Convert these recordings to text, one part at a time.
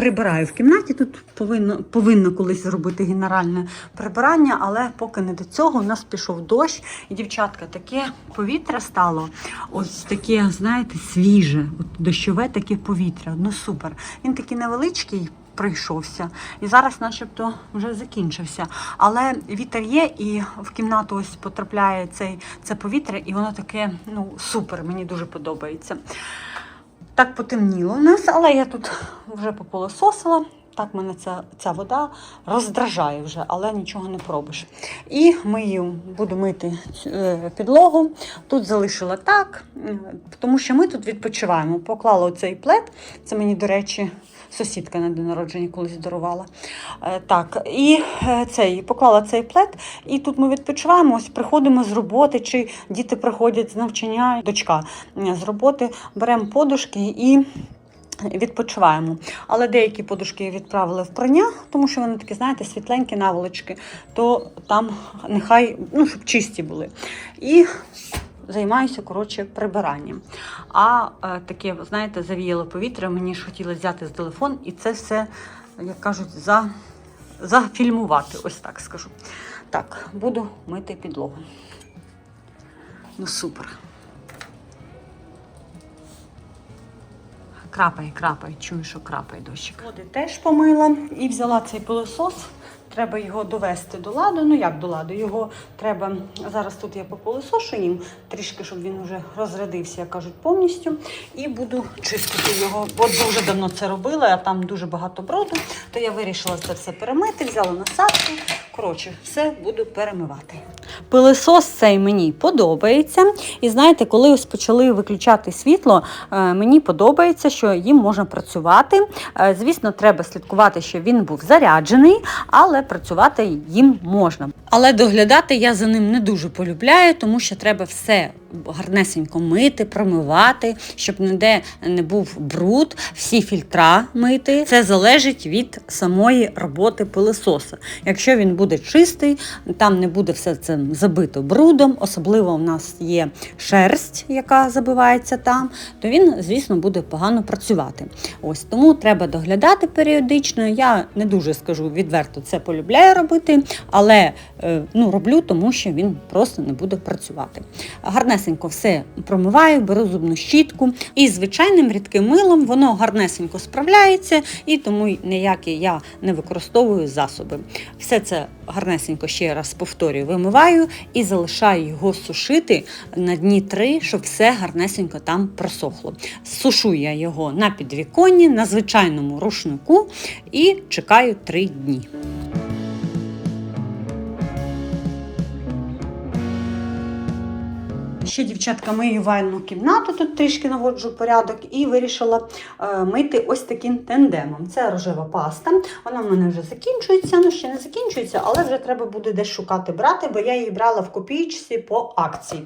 прибираю в кімнаті. Тут повинно, повинно колись зробити генеральне прибирання, але поки не до цього. У нас пішов дощ, і дівчатка, таке повітря стало. Ось таке, знаєте, свіже, от дощове таке повітря. Ну супер. Він такий невеличкий. Прийшовся і зараз, начебто, вже закінчився. Але вітер є, і в кімнату ось потрапляє цей, це повітря, і воно таке ну супер. Мені дуже подобається. Так потемніло у нас, але я тут вже пополососила. Так мене ця, ця вода роздражає вже, але нічого не пробиш. І мию, буду мити е, підлогу. Тут залишила так, е, тому що ми тут відпочиваємо. Поклала оцей плед. Це мені, до речі, сусідка на день народження колись дарувала. Е, Так, і е, цей поклала цей плед, і тут ми відпочиваємо. Ось приходимо з роботи, чи діти приходять з навчання, дочка з роботи, беремо подушки і. Відпочиваємо. Але деякі подушки відправили в прання, тому що вони такі, знаєте, світленькі наволочки, то там нехай ну, щоб чисті були. І займаюся коротше прибиранням. А е, таке, знаєте, завіяло повітря, мені ж хотілося взяти з телефон, і це все, як кажуть, за, зафільмувати. Ось так скажу. Так, буду мити підлогу. Ну, супер. Крапає, крапає, чую, що крапає дощик. Води теж помила і взяла цей пилосос. Треба його довести до ладу. Ну як до ладу? Його треба зараз тут я пополисошу їм трішки, щоб він вже розрядився, як кажуть, повністю. І буду чистити його, бо дуже давно це робила, а там дуже багато броду. То я вирішила це все перемити, взяла насадку. Коротше, все буду перемивати. Пилисос цей мені подобається. І знаєте, коли ось почали виключати світло, е, мені подобається, що їм можна працювати. Е, Звісно, треба слідкувати, щоб він був заряджений, але працювати їм можна. Але доглядати я за ним не дуже полюбляю, тому що треба все гарнесенько мити, промивати, щоб ніде не був бруд, всі фільтра мити. Це залежить від самої роботи пилисоса. Якщо він буде чистий, там не буде все це забито брудом, особливо у нас є шерсть, яка забивається там, то він, звісно, буде погано працювати. Ось тому треба доглядати періодично. Я не дуже скажу відверто це полюбляю робити, але е, ну, роблю, тому що він просто не буде працювати. Гарнесенько все промиваю, беру зубну щітку і звичайним рідким милом воно гарнесенько справляється, і тому ніякі я не використовую засоби. Все це гарнесенько ще раз повторюю, вимиваю і залишаю його сушити на дні три, щоб все гарнесенько там просохло. Сушу я його на підвіконні, на звичайному рушнику і чекаю три дні. Ще дівчатка мию ванну кімнату, тут трішки наводжу порядок, і вирішила е, мити ось таким тендемом. Це рожева паста. Вона в мене вже закінчується. Ну, ще не закінчується, але вже треба буде десь шукати брати, бо я її брала в копійці по акції.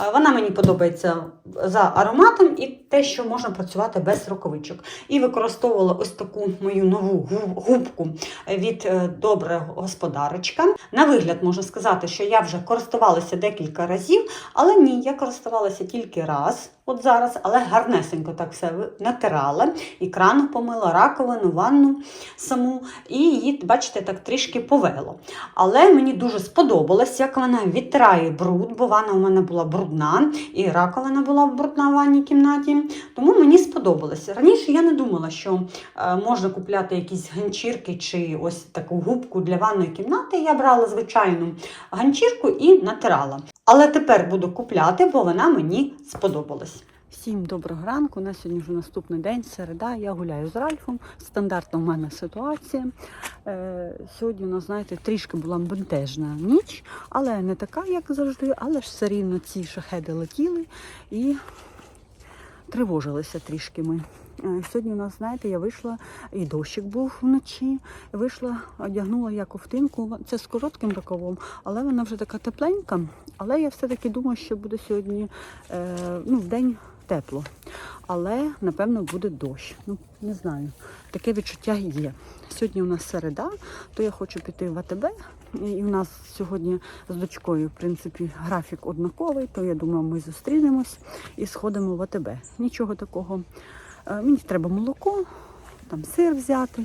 Е, вона мені подобається за ароматом і те, що можна працювати без рукавичок. І використовувала ось таку мою нову губку від е, добре господарочка. На вигляд можна сказати, що я вже користувалася декілька разів, але ні, я користувалася тільки раз, от зараз, але гарнесенько так все натирала, і крану помила, раковину, ванну саму, і її, бачите, так трішки повело. Але мені дуже сподобалось, як вона відтирає бруд, бо ванна у мене була брудна, і раковина була брудна в ванній кімнаті. Тому мені сподобалось. Раніше я не думала, що е, можна купляти якісь ганчірки чи ось таку губку для ванної кімнати. Я брала звичайну ганчірку і натирала. Але тепер буду купляти, бо вона мені сподобалась. Всім доброго ранку. На сьогодні вже наступний день, середа. Я гуляю з Ральфом. Стандартна в мене ситуація. Е, сьогодні у нас, знаєте, трішки була бентежна ніч, але не така, як завжди, але ж все рівно ці шахеди летіли і тривожилися трішки ми. Е, Сьогодні у нас, знаєте, я вийшла, і дощик був вночі. Вийшла, одягнула я ковтинку. Це з коротким рукавом, але вона вже така тепленька. Але я все-таки думаю, що буде сьогодні е, ну, в день тепло. Але, напевно, буде дощ. Ну, не знаю. Таке відчуття є. Сьогодні у нас середа, то я хочу піти в АТБ. І у нас сьогодні з дочкою, в принципі, графік однаковий, то я думаю, ми зустрінемось і сходимо в АТБ. Нічого такого. Е, Мені треба молоко, там сир взяти.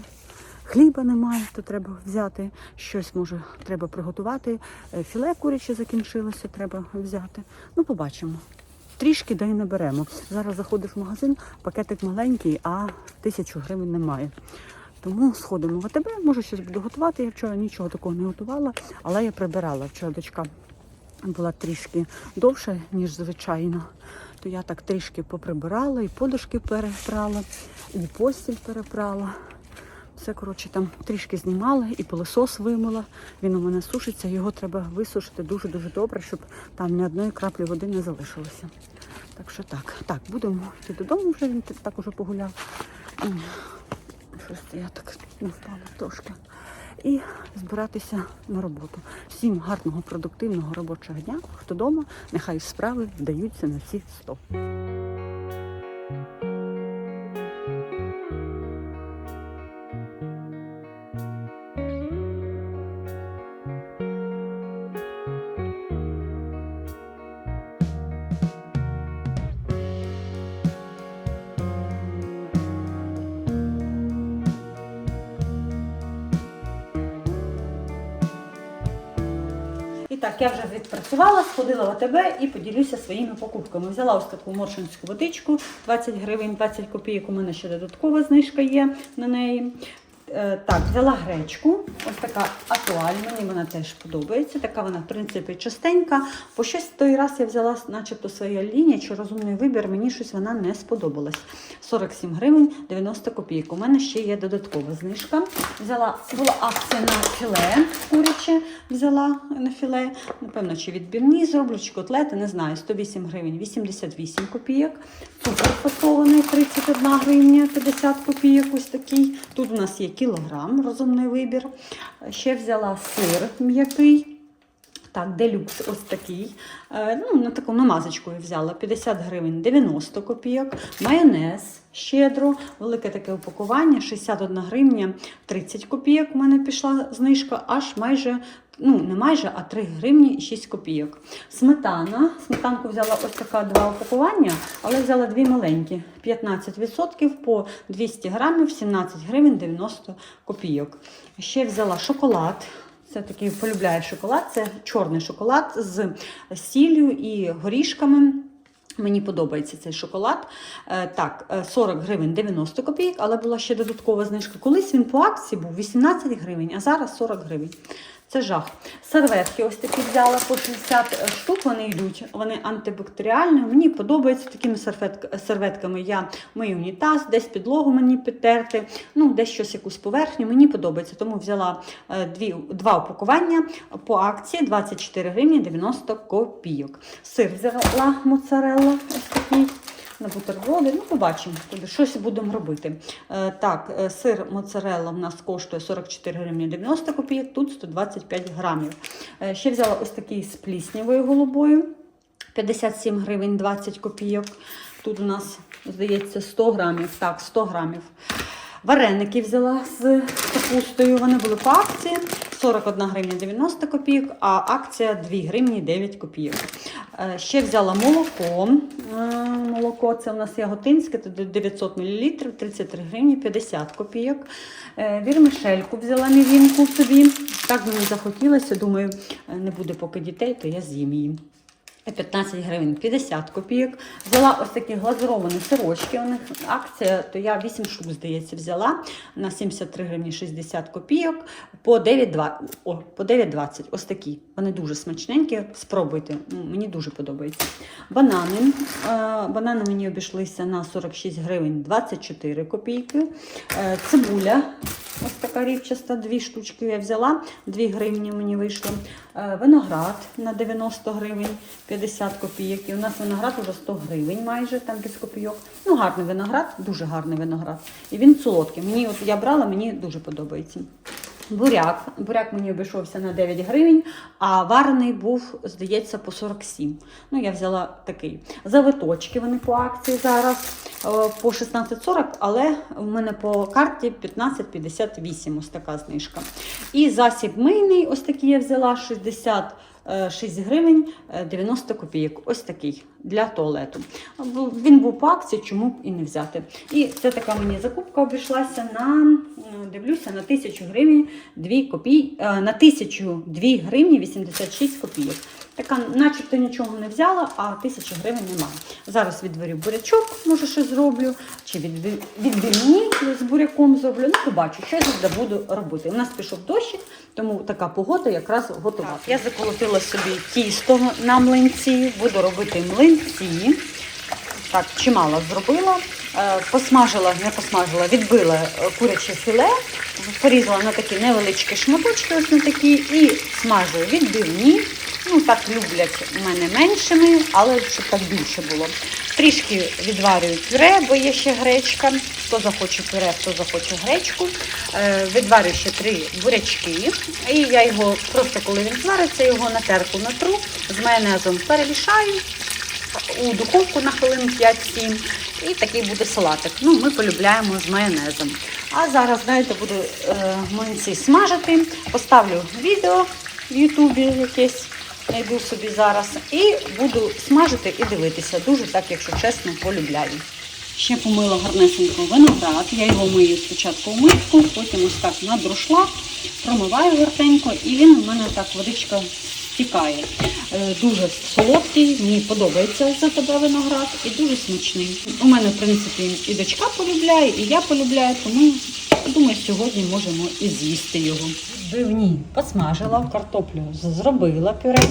Хліба немає, то треба взяти щось, може, треба приготувати. Е, Філе куряче закінчилося, треба взяти. Ну, побачимо. Трішки да й не беремо. Зараз заходиш в магазин, пакетик маленький, а тисячу гривень немає. Тому сходимо в АТБ, може щось буду готувати. Я вчора нічого такого не готувала, але я прибирала. Вчора дочка була трішки довше, ніж звичайно. То я так трішки поприбирала, і подушки перепрала, і постіль перепрала. Все, коротше, там трішки знімала і пилосос вимила. Він у мене сушиться, його треба висушити дуже-дуже добре, щоб там ні одної краплі води не залишилося. Так що так. Так, будемо йти додому вже, він так уже погуляв. Щось я так не впала трошки. І збиратися на роботу. Всім гарного, продуктивного робочого дня. Хто вдома, нехай справи вдаються на всі 100. Так, я вже відпрацювала, сходила в АТБ і поділюся своїми покупками. Взяла ось таку моршинську водичку, 20 гривень, 20 копійок. У мене ще додаткова знижка є на неї. Е, Так, взяла гречку, ось така атуаль, мені вона теж подобається. Така вона, в принципі, частенька. По щось той раз я взяла, начебто, своя лінія, чи розумний вибір, мені щось вона не сподобалась. 47 гривень 90 копійок. У мене ще є додаткова знижка. Взяла, була акція на філе куряче, взяла на філе. Напевно, чи відбірні зроблю, чи котлети, не знаю. 108 гривень 88 копійок. Цукор фасований 31 гривня 50 копійок. Ось такий. Тут у нас є кілограм, розумний вибір. Ще взяла сир м'який. Так, делюкс ось такий. Е, ну, на таку намазочку взяла 50 гривень 90 копійок. Майонез щедро, велике таке упакування, 61 гривня 30 копійок. У мене пішла знижка, аж майже. Ну, не майже, а 3 гривні 6 копійок. Сметана. Сметанку взяла ось така два упакування, але взяла дві маленькі. 15% по 200 грамів, 17 гривень 90 копійок. Ще взяла шоколад. Це такий полюбляє шоколад. Це чорний шоколад з сіллю і горішками. Мені подобається цей шоколад. Е, Так, е, 40 гривень 90 копійок, але була ще додаткова знижка. Колись він по акції був 18 гривень, а зараз 40 гривень. Це жах. Серветки ось такі взяла по 60 штук. Вони йдуть, вони антибактеріальні. Мені подобаються такими серветками. Я мию унітаз, десь підлогу мені підтерти, ну десь щось якусь поверхню. Мені подобається. Тому взяла е, дві, два упакування по акції 24 гривні 90 копійок. Сир взяла моцарелла ось такий. На бутерброди, ну побачимо, щось будемо робити. Е, так, е, сир моцарелла в нас коштує 44 гривні 90 копійок, тут 125 грамів. Е, ще взяла ось такий з пліснявою голубою, 57 гривень 20 копійок. Тут у нас, здається, 100 грамів. Так, 100 грамів. Вареники взяла з капустою. Вони були по акції 41 гривня 90 копійок, а акція 2 гривні 9 копійок. Е, Ще взяла молоко. Е, Молоко це у нас яготинське, це 900 мл, 33 гривні 50 копійок. Е, Вірмишельку взяла мівінку собі. Так мені захотілося. Думаю, не буде поки дітей, то я з'їм її. 15 гривень 50 копійок. Взяла ось такі глазуровані сирочки. У них акція, то я 8 штук, здається, взяла на 73 гривні 60 копійок по 9,20. О, по 9,20. Ось такі. Вони дуже смачненькі. Спробуйте. Мені дуже подобається. Банани. Е, Банани мені обійшлися на 46 гривень 24 копійки. Е, Цибуля. Ось така рівчаста, дві штучки я взяла, 2 гривні мені вийшло. Е, Виноград на 90 гривень, 50 копійок. І у нас виноград уже 100 гривень майже, там без копійок. Ну, гарний виноград, дуже гарний виноград. І він солодкий. Мені от я брала, мені дуже подобається. Буряк. Буряк мені обійшовся на 9 гривень, а варений був, здається, по 47. Ну, я взяла такий. Завиточки вони по акції зараз е, по 16,40, але в мене по карті 15,58. Ось така знижка. І засіб мийний, ось такий я взяла 60 е, 6 гривень е, 90 копійок. Ось такий для туалету. Він був по акції, чому б і не взяти. І це така мені закупка обійшлася на дивлюся на 1000 гривень 2 копій, е, на 1002 гривні 86 копійок. Така, начебто нічого не взяла, а 1000 гривень немає. Зараз відварю бурячок, може щось зроблю, чи відбивні з буряком зроблю. Ну, побачу, що я тут буду робити. У нас пішов дощик, тому така погода якраз готова. Я заколотила собі тісто на млинці, буду робити млинці. Так, чимало зробила. Е, Посмажила, не посмажила, відбила е, куряче філе, порізала на такі невеличкі шматочки, ось на такі, і смажую відбивні. Ну, так люблять у мене меншими, але щоб так більше було. Трішки відварюю пюре, бо є ще гречка. Хто захоче пюре, хто захоче гречку. Е, Відварю ще три бурячки. І я його просто коли він звариться, його на терку натру, з майонезом перемішаю у духовку на хвилин 5-7. І такий буде салатик. Ну, ми полюбляємо з майонезом. А зараз, знаєте, буду е, млинці смажити. Поставлю відео в Ютубі якесь, знайду собі зараз. І буду смажити і дивитися. Дуже так, якщо чесно, полюбляю. Ще помила гарнесенько виноград. Я його мию спочатку в миску, потім ось так на друшлак, промиваю гарненько, і він у мене так водичка стікає. Е, Дуже солодкий, мені подобається за тебе виноград і дуже смачний. У мене, в принципі, і дочка полюбляє, і я полюбляю, тому думаю, сьогодні можемо і з'їсти його. Бивні посмажила, картоплю зробила пюре,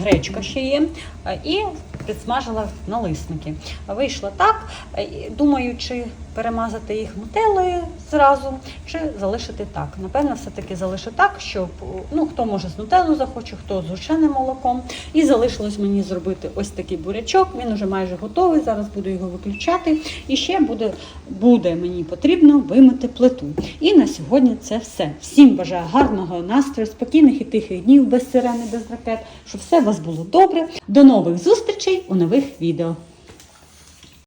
гречка ще є, е, і підсмажила налисники. Вийшло так. е, і Думаю, чи перемазати їх нутеллою зразу, чи залишити так. Напевно, все-таки залишу так, щоб ну, хто може з нутеллою захоче, хто з гущеним молоком. І залишилось мені зробити ось такий бурячок. Він уже майже готовий. Зараз буду його виключати. І ще буде, буде мені потрібно вимити плиту. І на сьогодні це все. Всім бажаю гарного настрою, спокійних і тихих днів без сирени, без ракет, щоб все у вас було добре. До нових зустрічей у нових відео.